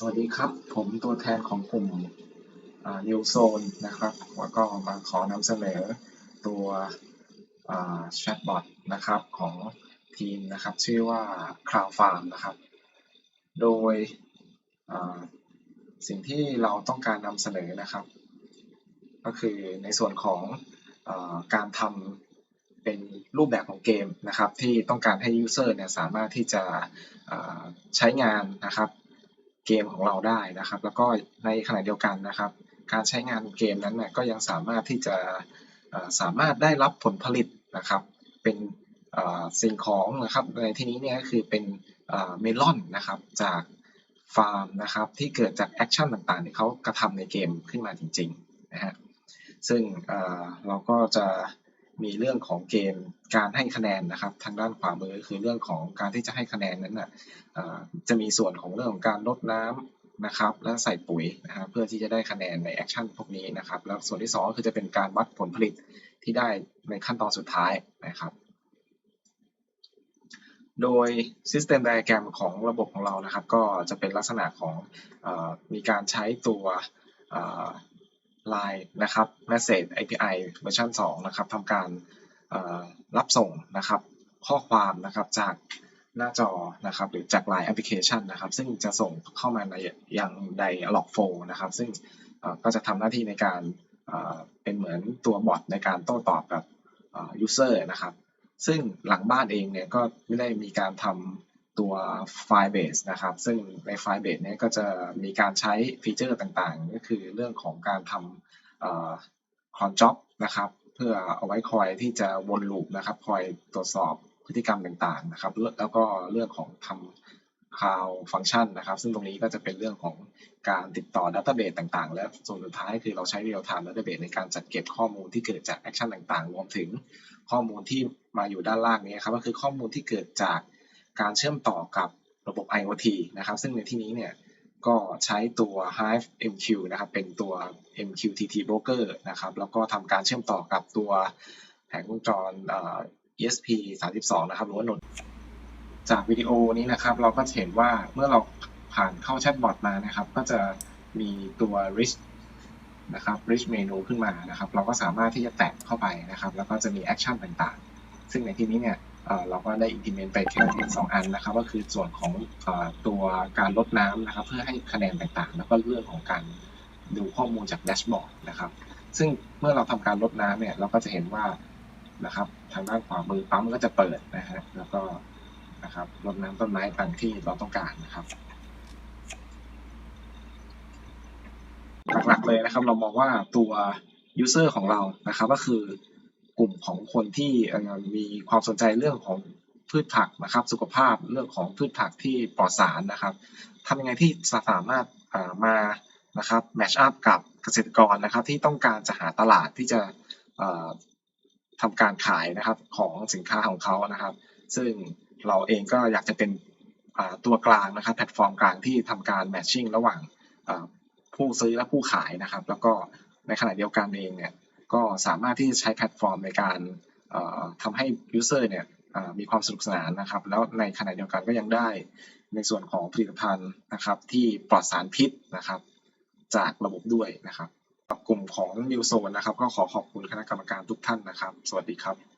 สวัสดีครับ ผมตัวแทนของกลุ่มนิวโซนนะครับแล้วก็มาขอนำเสนอตัวแชทบอทนะครับของทีมนะครับ ชื่อว่า Cloud Farm นะครับ โดยสิ่งที่เราต้องการนำเสนอนะครับ ก็คือในส่วนของอการทำเป็นรูปแบบของเกมนะครับ ที่ต้องการให้ User เนี่ยสามารถที่จะใช้งานนะครับ เกมของเราได้นะครับ แล้วก็ในขณะเดียวกันนะครับ การใช้งานเกมนั้นเนี่ยก็ยังสามารถที่จะสามารถได้รับผลผลิตนะครับ เป็นสิ่งของนะครับในที่นี้เนี่ยก็คือเป็นเมลอนนะครับจากฟาร์มนะครับที่เกิดจากแอคชั่นต่างๆ ที่เขากระทำในเกมขึ้นมาจริงๆนะฮะซึ่งเราก็จะ มีเรื่องของเกณฑ์การให้คะแนนนะครับ ทางด้านขวามือคือเรื่องของการที่จะให้คะแนนนั้นน่ะอ่าจะมีส่วนของเรื่องของการลดน้ำนะครับ และใส่ปุ๋ยนะครับเพื่อที่จะได้คะแนนในแอคชั่นพวกนี้นะครับ แล้วส่วนที่สองก็คือจะเป็นการวัดผลผลิตที่ได้ในขั้นตอนสุดท้ายนะครับ โดย System Diagram ของระบบของเรานะครับ ก็จะเป็นลักษณะของอมีการใช้ตัว Line นะครับ Message API เวอร์ชัน2นะครับทำการรับส่งนะครับข้อความนะครับจากหน้าจอนะครับหรือจาก Line Application นะครับ ซึ่งจะส่งเข้ามาในยัง Dialog Flow นะครับ ซึ่งก็จะทำหน้าที่ในการเป็นเหมือนตัวบอทในการโต้ตอบกับ User นะครับ ซึ่งหลังบ้านเองเนี่ยก็ไม่ได้มีการทำ ตัว File Base นะครับ ซึ่งใน File Base เนี่ยก็จะมีการใช้ฟีเจอร์ต่างๆ ก็คือเรื่องของการทำคอ่า cron job นะครับเพื่อเอาไว้คอยที่จะวนลูปนะครับ คอยตรวจสอบพฤติกรรมต่างๆนะครับ แล้วก็เรื่องของทำ cloud function นะครับ ซึ่งตรงนี้ก็จะเป็นเรื่องของการติดต่อ database ต่างๆ และส่วนสุดท้ายคือเราใช้ real time database ในการจัดเก็บข้อมูลที่เกิดจาก action ต่างๆ รวมถึงข้อมูลที่มาอยู่ด้านล่างนี้ครับก็คือข้อมูลที่เกิดจาก การเชื่อมต่อกับระบบ IoT นะครับ ซึ่งในที่นี้เนี่ยก็ใช้ตัว Hive MQ นะครับเป็นตัว MQTT broker นะครับแล้วก็ทำการเชื่อมต่อกับตัวแผงวงจร ESP 32 นะครับหรือว่า Node จากวิดีโอนี้นะครับ เราก็เห็นว่าเมื่อเราผ่านเข้าแชทบอทมานะครับ ก็จะมีตัว rich นะครับ rich menu ขึ้นมานะครับ เราก็สามารถที่จะแตะเข้าไปนะครับ แล้วก็จะมี action ต่างๆ ซึ่งในที่นี้เนี่ย เราก็ได้ implement ไปแค่เพียงสองอันนะครับ ก็คือส่วนของตัวการลดน้ำนะครับ เพื่อให้คะแนนต่างๆ แล้วก็เรื่องของการดูข้อมูลจากแดชบอร์ดนะครับ ซึ่งเมื่อเราทำการลดน้ำเนี่ย เราก็จะเห็นว่านะครับ ทางด้านขวามือปั๊มก็จะเปิดนะฮะแล้วก็นะครับรดน้ำต้นไม้ตามที่เราต้องการนะครับหลักๆเลยนะครับ เรามองว่าตัว user ของเรานะครับ ก็คือ กลุ่มของคนที่มีความสนใจเรื่องของพืชผักนะครับ สุขภาพเรื่องของพืชผักที่ปลอดสารนะครับทำยังไงที่สามารถมานะครับ match up กับเกษตรกรนะครับ ที่ต้องการจะหาตลาดที่จะทำการขายนะครับของสินค้าของเขานะครับ ซึ่งเราเองก็อยากจะเป็นตัวกลางนะครับ แพลตฟอร์มกลางที่ทำการ matching ระหว่างผู้ซื้อและผู้ขายนะครับ แล้วก็ในขณะเดียวกันเองเนี่ย ก็สามารถที่จะใช้แพลตฟอร์มในการทำให้ยูเซอร์เนี่ยมีความสนุกสนานนะครับ แล้วในขณะเดียวกันก็ยังได้ในส่วนของผลิตภัณฑ์นะครับที่ปลอดสารพิษนะครับ จากระบบด้วยนะครับกลุ่มของนิวโซนนะครับ ก็ขอขอบคุณคณะกรรมการทุกท่านนะครับ สวัสดีครับ